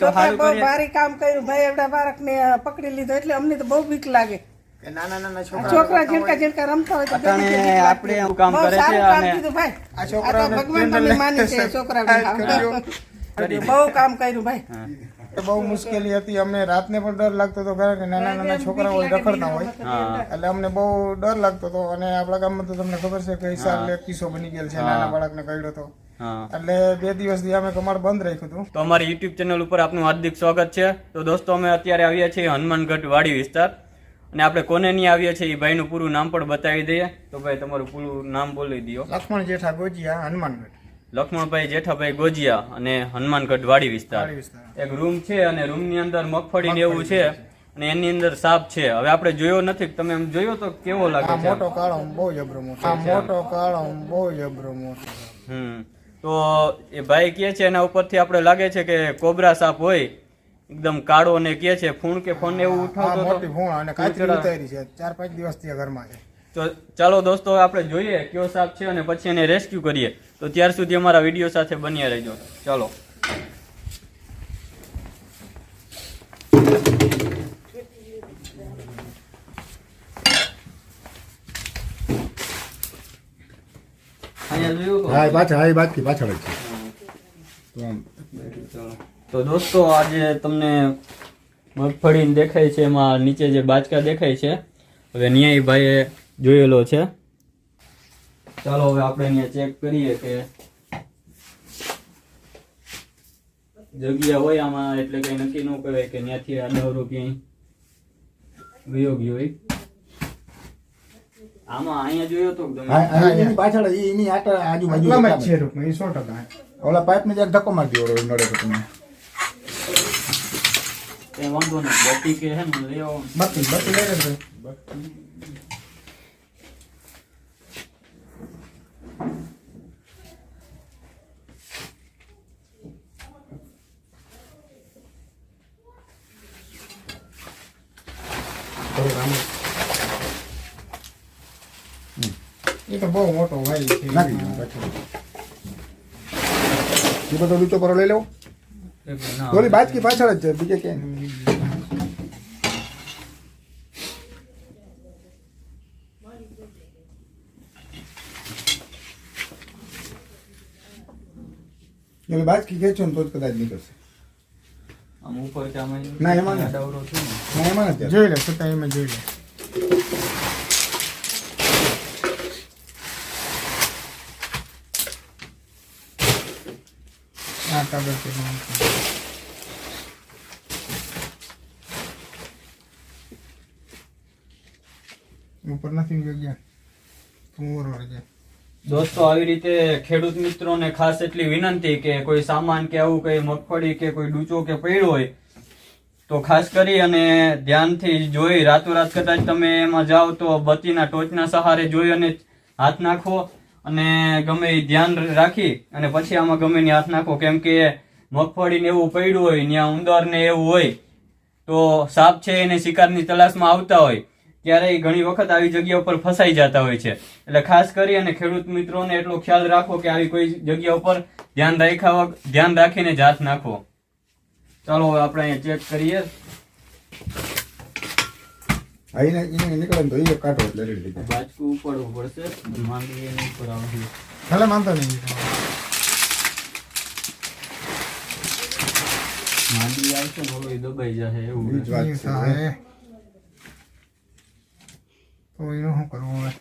તો બહુ ભારી કામ કર્યું ભાઈ એવડા બાળક ને પકડી લીધો એટલે અમને તો બહુ બીક લાગે. નાના નાના છોકરા છોકરા ઝીણકા ઝીણકા રમતા હોય તો. આપણે કામ બહુ કરે છે કામ અને ભાઈ. આ આ ભગવાન પેન્ડલ માની છે છોકરાને બહુ કામ કર્યું ભાઈ. બહુ મુશ્કેલી હતી. અમને રાતને પણ ડર લાગતો હતો કારણ કે નાના નાના છોકરા હોય રખડતા હોય. એટલે અમને બહુ ડર લાગતો હતો. અને આપણા ગામમાં તો તમને ખબર છે કે હિસાબ લે કિસ્સો બની ગયેલ છે નાના બાળકને કર્યો હતો એટલે બે દિવસથી અમે કમાડ બંધ રાખ્યું હતું. તો અમારી યુટ્યુબ ચેનલ ઉપર આપનું હાર્દિક સ્વાગત છે. તો દોસ્તો અમે અત્યારે આવ્યા છીએ હનુમાનગઢ વાડી વિસ્તાર. અને આપણે કોને નહીં આવીએ છીએ એ ભાઈનું પૂરું નામ પણ બતાવી દઈએ. તો ભાઈ તમારું પૂરું નામ બોલી દો લક્ષ્મણ જેઠા ગોજિયા હનુમાનગઢ. લક્ષ્મણભાઈ જેઠાભાઈ ગોજિયા અને હનુમાનગઢ વાડી વિસ્તાર. એક રૂમ છે અને રૂમની અંદર મગફળી ને એવું છે અને એની અંદર સાપ છે. હવે આપણે જોયો નથી. તમે એમ જોયો તો કેવો લાગે મોટો કાળો બહુ જબરો મોટો મોટો કાળો બહુ જબરો મોટો હમ. તો એ ભાઈ કહે છે એના ઉપરથી આપણે લાગે છે કે કોબરા સાપ હોય એકદમ કાળો ને કહે છે ફૂણ કે ફોન એવું ઉઠાવતો મોટી ફૂણ અને કાચરી ઉતારી. છે. ચાર પાંચ દિવસથી ઘરમાં છે. તો ચાલો દોસ્તો આપણે જોઈએ કયો સાપ છે અને પછી એને રેસ્ક્યુ કરીએ. તો ત્યાર સુધી અમારા વીડિયો સાથે બન્યા રહેજો. ચાલો અહીંયા જોયું તો? હા, એ પાછળ, હા, એ બાજથી પાછળ જ છે. તો દોસ્તો, આજે તમને મગફળી દેખાય છે, એમાં નીચે જે બાચકા દેખાય છે, હવે ન્યાય ભાઈએ જોયેલો છે. ચાલો, હવે આપણે અહીંયા ચેક કરીએ કે જગ્યા હોય આમાં, એટલે કઈ નક્કી ન કહેવાય કે ત્યાંથી આ દવરો ક્યાંય ગયો હોય. આમાં અહીંયા જોયો તો એની પાછળ એની આટા આજુબાજુ એટલામાં જ. છે રૂપિયા એ સો ટકા. ઓલા પાઇપ ને એક ધક્કો મારી દો નડે તો તમે. કઈ વાંધો નહીં બત્તી કે હે ને લઈ આવો. બત્તી બત્તી લઈ લેજો. એ તો બહુ મોટો ભાઈ છે. નાખી દો પાછળ એ બધો લૂચો પરો લઈ લેવો. ના, બાજકી પાછળ જ છે બીજે ક્યાંય. ઓલી બાજકી ખેંચો ને તો જ કદાચ નીકળશે. આમ ઉપર કે આમાં ના, એમાં નહીં. દવરો છે ને. ના એમાં નથી જોઈ લે છતાં એમાં જોઈ લે. આ કાગળ છે ઉપર દોસ્તો, આવી રીતે ખેડૂત મિત્રોને ખાસ એટલી વિનંતી કે કોઈ સામાન કે આવું કઈ મગફળી કે કોઈ ડૂચો કે પડ્યો હોય, તો ખાસ કરી અને ધ્યાનથી જોઈ. રાતોરાત કદાચ તમે એમાં જાઓ તો બત્તીના ટોચના સહારે જોઈ અને હાથ નાખો. અને ગમે ધ્યાન રાખી અને પછી આમાં ગમે ને હાથ નાખો. કેમ કે મગફળી ને એવું પડ્યું હોય ત્યાં ઉંદર ને એવું હોય, તો સાપ છે એને શિકારની તલાશમાં આવતા હોય, ત્યારે એ ઘણી વખત આવી જગ્યા ઉપર ફસાઈ જતા હોય છે. એટલે ખાસ કરી અને ખેડૂત મિત્રોને એટલો ખ્યાલ રાખો કે આવી કોઈ જગ્યા ઉપર ધ્યાન રાખ્યા ધ્યાન રાખીને જ હાથ નાખો. ચાલો, હવે આપણે ચેક કરીએ. હા એને એને નીકળે ને તો એ કાઢો એટલે રેડી થઈ બાજકું ઉપાડવું પડશે માંડવી એને ઉપર આવશે. ભલે માનતો નહીં. માંડવી આવશે ને ઓલું દબાઈ જશે એવું જ વાત છે. તો એનું શું કરવું હવે?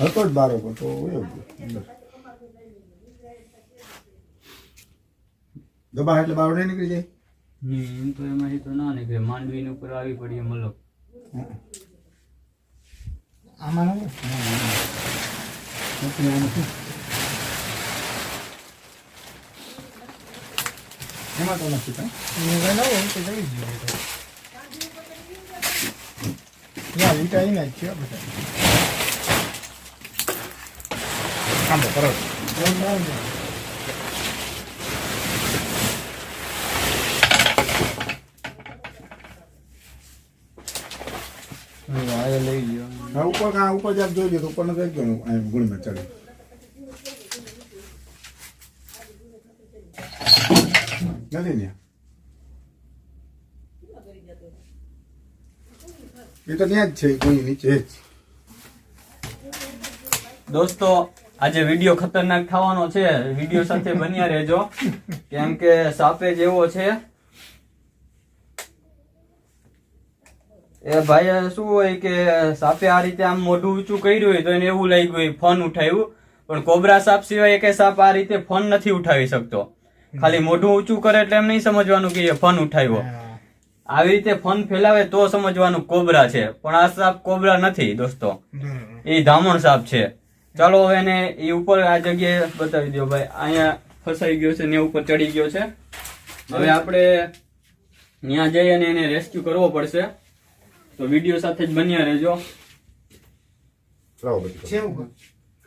હતો જ બારો પર તો એવું અંદર. દબાણ એટલે બાવડે નીકળી જાય? હમ એમ તો એમાંથી તો ના નીકળે. માંડવી ઉપર આવી પડીએ અલગ આમાં નથી, આ નથી. એમાં તો નથી કાંઈ. એવું કઈ ન હોય તો જઈ જ જોઈએ તો. ના ઈટા એના જ છે બધા આંબો કરો હા ઉપર કા ઉપર જાપ જોઈ લે તો ઉપર નથી ગયો અહીં ગુણમાં ચડે નથી ને? એ તો ત્યાં જ છે ગુણી નીચે જ. દોસ્તો, આજે વીડિયો ખતરનાક થવાનો છે. વીડિયો સાથે બન્યા રહેજો. કેમ કે સાપે જેવો છે એ ભાઈ શું હોય કે સાપે આ રીતે આમ મોઢું ઊંચું કર્યું હોય તો એને એવું લાગ્યું હોય ફોન ઉઠાવ્યું પણ કોબરા સાપ સિવાય કે સાપ આ રીતે ફોન નથી ઉઠાવી શકતો. ખાલી મોઢું ઊંચું કરે એટલે એમ નહીં સમજવાનું કે એ ફોન ઉઠાવ્યો. આવી રીતે ફોન ફેલાવે તો સમજવાનું કોબરા છે. પણ આ સાપ કોબરા નથી દોસ્તો. એ ધામણ સાપ છે. ચાલો હવે એને એ ઉપર આ જગ્યાએ બતાવી દો ભાઈ. અહીંયા ફસાઈ ગયો છે ને ઉપર ચડી ગયો છે. હવે આપણે ત્યાં જઈ અને એને રેસ્ક્યુ કરવો પડશે. તો વીડિયો સાથે જ બન્યા રહેજો. લાવો બધી છે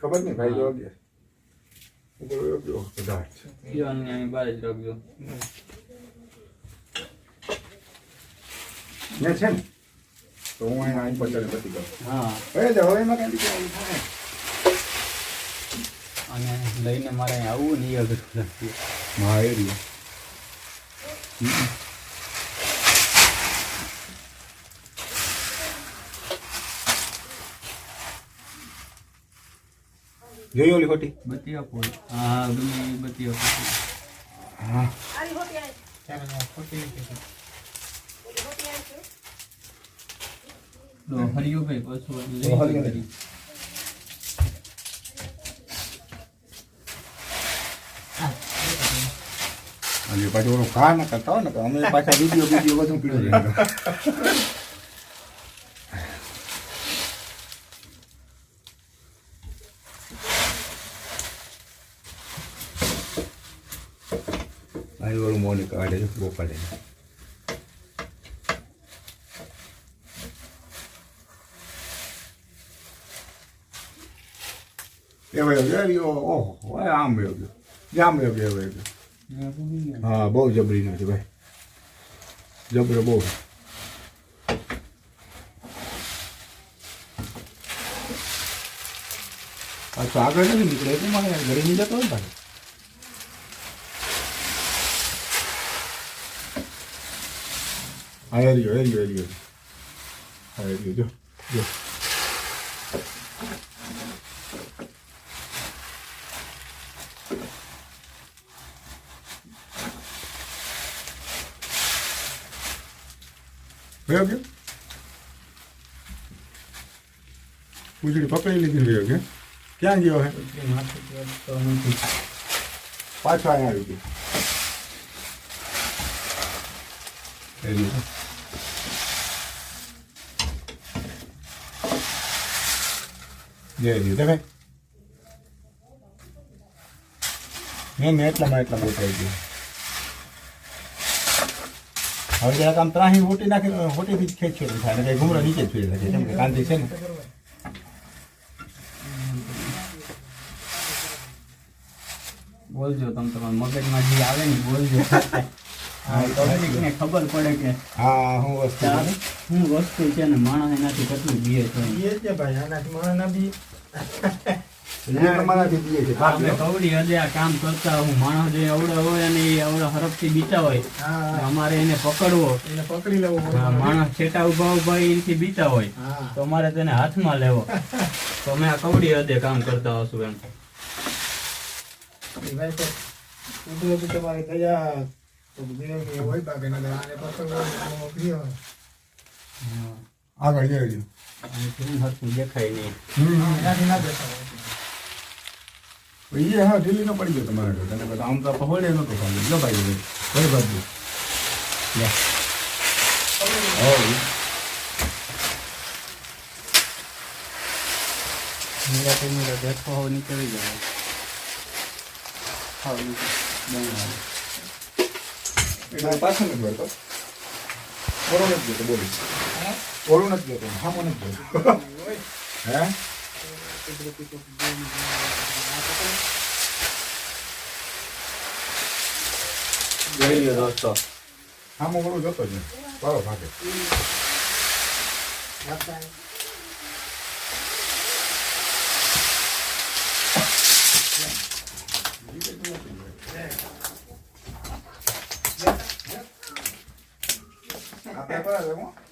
ખબર નહીં ભાઈ જો અહીં રાખજો. ને છે ને તો હું અહીંયા અહીં પચાસ બધી કરું હા. જ હવે એમાં કાંઈ અને લઈને મારે અહીં આવવું નહીં લાગે. હા એ રહ્યું. જોઈ ઓલી ખોટી? બતી આપો. હા ગમે બતી આપો. હા. ચાલો ખોટી નથી તો હરિયો ભાઈ પાછું ઓલો ના કરતા હોય ને તો અમે પાછા વીડિયો વીડિયો બધું પીડું છે છે ભાઈ ગયો ઓહો ઓય આમ વયો ગયો જામ વયો ગયો વયો ગયો હા બહુ જબરી નથી ભાઈ જબરો બહુ પાછું આગળ નથી નીકળે એટલે મારે ઘરે નહીં જતો હોય ને પાછો હા એરિયો એરિયો એરિયો હા એરિયો જો જો વયો ગયો પૂછડી પકડી લીધી ને વયો ગયો ક્યાં ગયો હે તો નથી. પાછો અહીંયા આવી ગયો જે એરિયો દેખાય મેં મેં એટલામાં એટલા આવી ગયો હવે જરાક આમ ત્રાહી હોટી નાખી હોટીથી જ ખેંચ્યો થાય ને કઈ ઘૂમરો નીચે જ ફેરી શકે કેમ કે કાંતિ છે ને. બોલજો તમે તમારા મગજમાં જે આવે ને બોલજો. હા, પબ્લિકને ખબર પડે કે હા હું વસ્તુ હું વસ્તુ છે ને માણસ એનાથી કેટલું બીએ છે ભાઈ આનાથી માણસ ના એ તમારાથી દીએ છે આપણે કવડી હદે આ કામ કરતા હું માણસ જે અવડા હોય અને એ અવડા હરફથી બીતા હોય. અમારે એને પકડવો. એને પકડી લેવું. માણસ છેટા ઊભા ઊભા એથી બીતા હોય. તો અમારે તેને હાથમાં લેવો. તો અમે આ કવડી હદે કામ કરતા હશું એમ. તમારે આગળ જઈ હરખું દેખાય નહીં. એ હા ઢીલી નો પડી ગયો તમારા ઘર. તને બધા આમ તો પહોળે નતો ખાલી જો ભાઈ ભાઈ. બાજુ લે. હો નિરાતે નિરા દેખો હોવ નીકળી જાય. બરાબર. એટલે નથી વળતો ઓલો નથી જતો બોલી ઓલો નથી જતો હામો નથી જતો હે જોઈ લ્યો દોસ્તો હામો ઓલો જતો છે પાડો ભાગે આપણે પર આવે હો. એને એમાં પછી આવે એ ના એ આમ વસ્તુ છે. ના ના આપણે નહીં ઈ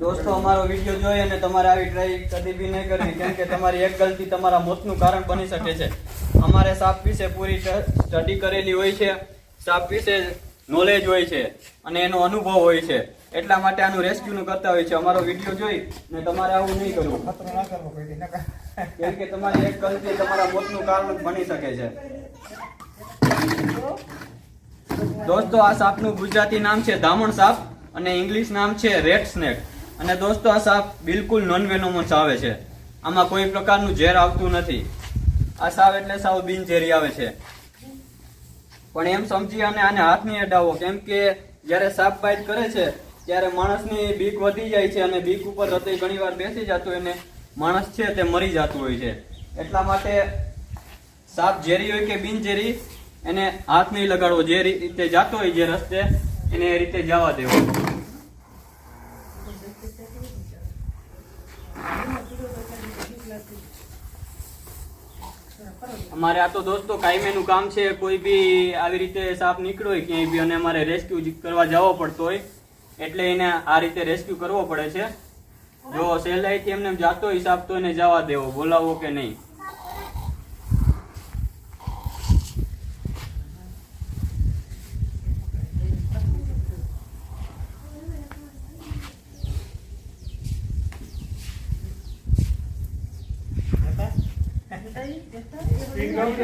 દોસ્તો અમારો વીડિયો જોઈ અને તમારે આવી ટ્રાય કદી બી નહીં કરવી કેમ કે તમારી એક ગલતી તમારા મોતનું કારણ બની શકે છે. અમારે સાપ વિશે પૂરી સ્ટડી કરેલી હોય છે. સાપ વિશે નોલેજ હોય છે અને એનો અનુભવ હોય છે. એટલા માટે આનું રેસ્ક્યુનું કરતા હોય છે. અમારો વીડિયો જોઈ ને તમારે આવું નહીં કરવું. ખતરો ના કરવો કોઈ દી, નકર. કેમ કે તમારી એક ગલતી તમારા મોતનું કારણ બની શકે છે. દોસ્તો, આ સાપનું ગુજરાતી નામ છે દામણ સાપ અને ઇંગ્લિશ નામ છે રેડ સ્નેક. અને દોસ્તો, આ સાપ બિલકુલ નોન વેનોમસ આવે છે. આમાં કોઈ પ્રકારનું ઝેર આવતું નથી. આ સાપ એટલે સાવ બિનઝેરી આવે છે. પણ એમ સમજી અને આને હાથ નહીં અડાવો કેમ કે જ્યારે સાપ બાઇટ કરે છે, ત્યારે માણસની બીક વધી જાય છે અને બીક ઉપર હૃદય ઘણીવાર બેસી જતું એને માણસ છે તે મરી જતું હોય છે. એટલા માટે સાપ ઝેરી હોય કે બિનઝેરી એને હાથ નહીં લગાડવો. જે રીતે જાતો હોય, જે રસ્તે, એને એ રીતે જવા દેવો. અમારે આ તો દોસ્તો કાયમેનું કામ છે. કોઈ બી આવી રીતે સાપ નીકળ્યો હોય, ક્યાંય બી અને અમારે રેસ્ક્યુ કરવા જવો પડતો હોય, એટલે એને આ રીતે રેસ્ક્યુ કરવો પડે છે. જો સહેલાઈથી એમને જાતો હોય, સાપ તો એને જવા દેવો, બોલાવો કે નહીં.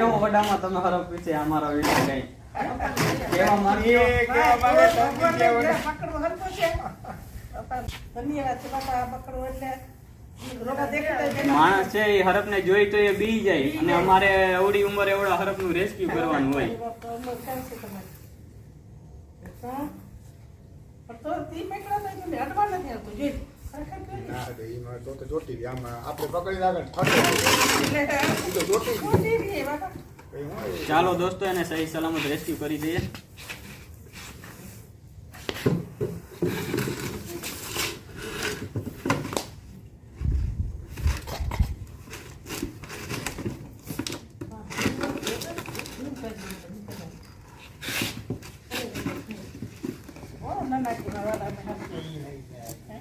કેવું વડામાં તમે હરપ્યું છે અમારા વિશે કઈ? કેવા માંગીઓ કેવા માંગે તો ભગવાનને કેવું ને. પકડવું છે. ધન્યવાદ છે બાપા આ પકડવું એટલે માણસ છે એ હરફ ને જોઈ તો એ બી જાય. અને અમારે એવડી ઉંમરે એવડા હરપનું રેસ્ક્યુ કરવાનું હોય. તો તી પકડા તો અડવા નથી આવતું જોઈ ચાલો દોસ્તો એને સહી સલામત રેસ્ક્યુ કરી દઈએ ઓ, નાના કીના વાળા ને હાથ. ઈ લઈ જાય.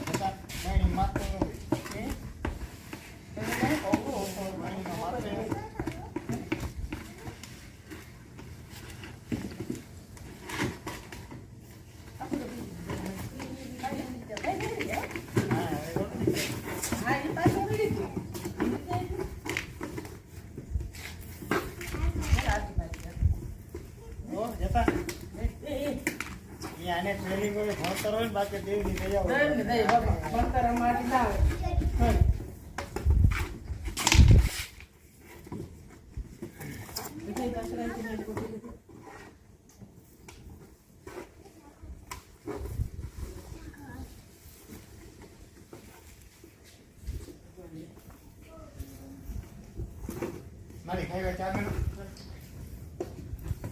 બધા નાની માથે હોય. હે? એને ઓહો, ઓહો, નાની માથે હોય. હા, એ રોટલી છે. હા, એ પાછું ઉડી ગયું. ઓ, જતા. એ, એ, ઈ આને training હોય, ભણતર હોય બાકી દઈ ભણતર અમારી ના આવે.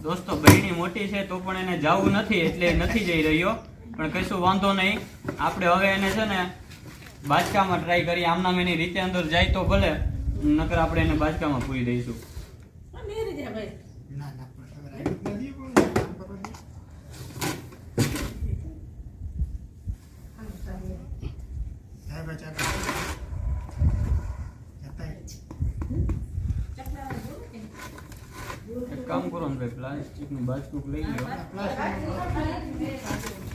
દોસ્તો બહેની મોટી છે તો પણ એને જવું નથી એટલે નથી જઈ રહ્યો. પણ કશું વાંધો નહીં. આપણે હવે એને છે ને બાચકામાં ટ્રાય કરીએ. આમનામ એની રીતે અંદર જાય તો ભલે. નકર આપણે એને બાચકામાં પૂરી દઈશું. કામ કરો કરો ને ભાઈ પ્લાસ્ટિકનું બાજકુક લઈ લો ના જે થાય. લે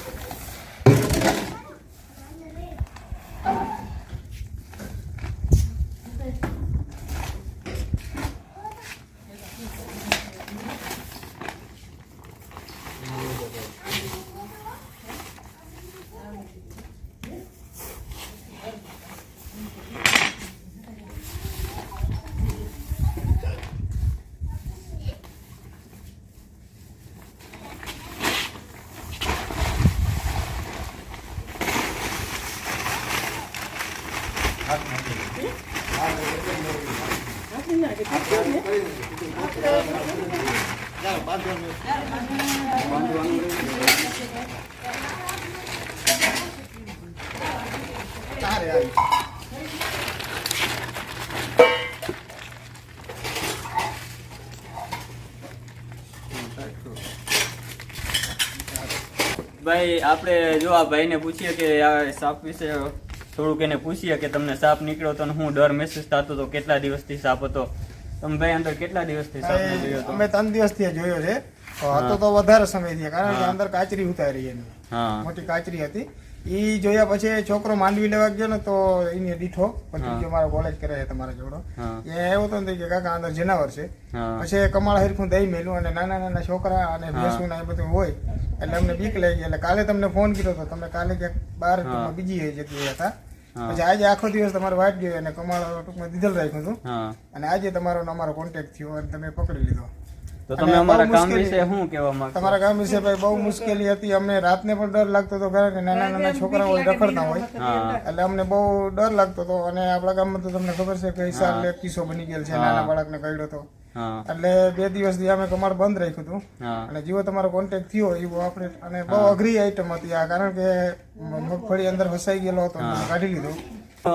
ભાઈ, આપણે જો આ ભાઈને પૂછીએ કે આ સાપ વિશે થોડુંક એને પૂછીએ કે તમને સાપ નીકળ્યો તો હું ડર મહેસૂસ થતો તો કેટલા દિવસથી સાપ હતો? તમે ભાઈ અંદર કેટલા દિવસથી સાપને હતો? અમે ત્રણ દિવસથી જોયો છે. તો હતો તો વધારે સમય થયા કારણ કે અંદર કાચરી ઉતારી એની. મોટી કાચરી હતી. એ જોયા પછી છોકરો માંડવી લેવા ગયો ને તો એને દીઠો. ભત્રીજો મારો કોલેજ કરે છે તમારા જોડો. એ આવ્યો તો કે કાકા અંદર જનાવર છે. પછી કમાળ હરખું દઈ મેલું અને નાના નાના છોકરા અને ભેંસું ને એ બધું હોય એટલે અમને બીક લાગી. એટલે કાલે તમને ફોન કર્યો હતો તમે કાલે ક્યાંક બહાર. ટૂંકમાં બીજી જગ્યાએ હતા. પછી આજે આખો દિવસ તમારે વાટ ગયો અને કમાળ ટૂંકમાં દીધેલ રાખ્યું હતું. અને આજે તમારો અમારો કોન્ટેક્ટ થયો અને તમે પકડી લીધો. તો તમે અમારા કામ વિશે શું કહેવા માંગો તમારા ગામ વિશે ભાઈ બહુ મુશ્કેલી હતી. અમને રાતને પણ ડર લાગતો હતો કારણ કે નાના નાના છોકરા હોય રખડતા હોય. એટલે અમને બહુ ડર લાગતો હતો અને આપણા ગામમાં તો તમને ખબર છે કે હિસાબ એક કિસ્સો બની ગયેલ છે. નાના બાળકને કર્યો હતો એટલે બે દિવસથી અમે કમાડ બંધ રાખ્યું હતું. અને જેવો તમારો કોન્ટેક્ટ થયો એવો આપણે અને બહુ અઘરી આઈટમ હતી આ કારણ કે મગફળી અંદર ફસાઈ ગયેલો હતો કાઢી લીધો.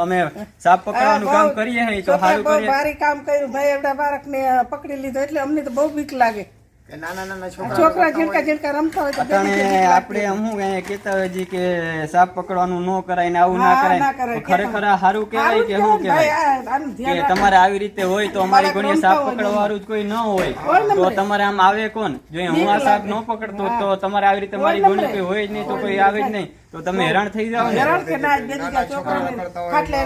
અમે સાપ પકડવાનું કામ કરીએ તો સારું કરીએ. ભારી કામ કર્યું. ભાઈ એવડા બાળકને પકડી લીધો એટલે અમને તો બહુ બીક લાગે. છોકરા ઝીણકા ઝીણકા રમતા હોય. આપણે હોય? કે સાપ પકડવાનું ન કરાય ને આવું ના કરાય. ખરેખર આ સારું કહેવાય કે શું કહેવાય, કે તમારે આવી રીતે હોય તો અમારી ઘણી સાપ પકડવાનું પકડવા વાળું જ કોઈ ન હોય. તો તમારે આમ આવે કોણ? જો હું આ સાપ ન પકડતો તો તમારે આવી રીતે મારી ઘણી કોઈ હોય જ નહીં તો કોઈ આવે જ નહીં. તો તમે હેરાન થઈ જાઓ હેરાન કે ના, છોકરા ખાટલે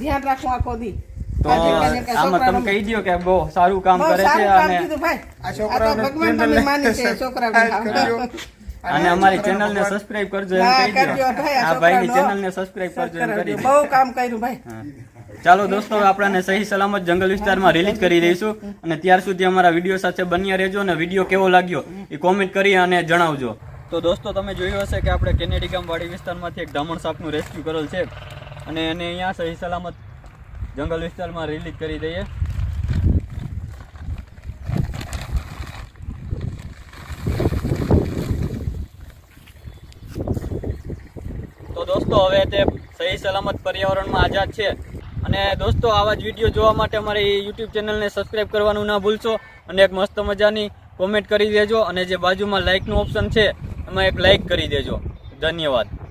ધ્યાન રાખવું આખો દી. તો આમાં તમે કહી દો કે બહુ સારું કામ કરે છે અને આ આ તો છોકરાઓને ભગવાન કેન્ડલ તમને માની છે, છોકરાઓને. કર્યો. અને અમારી ચેનલ ને સબસ્ક્રાઇબ કરજો એમ કહી દો ભાઈ, આ ભાઈની ચેનલ ને સબસ્ક્રાઇબ કરજો એમ કરી બહુ કામ કર્યું ભાઈ. ચાલો દોસ્તો આપણાને આપણને સહી સલામત જંગલ વિસ્તારમાં રિલીઝ કરી દઈશું. અને ત્યાર સુધી અમારા વીડિયો સાથે બન્યા રહેજો અને વીડિયો કેવો લાગ્યો એ કોમેન્ટ કરી અને જણાવજો. તો દોસ્તો તમે જોયું હશે કે આપણે કેનેડી ગામવાડી વિસ્તારમાંથી એક ડામણ સાપનું રેસ્ક્યુ કરેલ છે. અને એને અહીંયા સહી સલામત જંગલ વિસ્તારમાં રિલીઝ કરી દઈએ. તો દોસ્તો, હવે તે સહી સલામત પર્યાવરણમાં આઝાદ છે. અને દોસ્તો, આવા જ વીડિયો જોવા માટે અમારી યુટ્યુબ ચેનલને સબસ્ક્રાઈબ કરવાનું ના ભૂલશો. અને એક મસ્ત મજાની કોમેન્ટ કરી દેજો. અને જે બાજુમાં લાઇકનું ઓપ્શન છે, એમાં એક લાઇક કરી દેજો. ધન્યવાદ.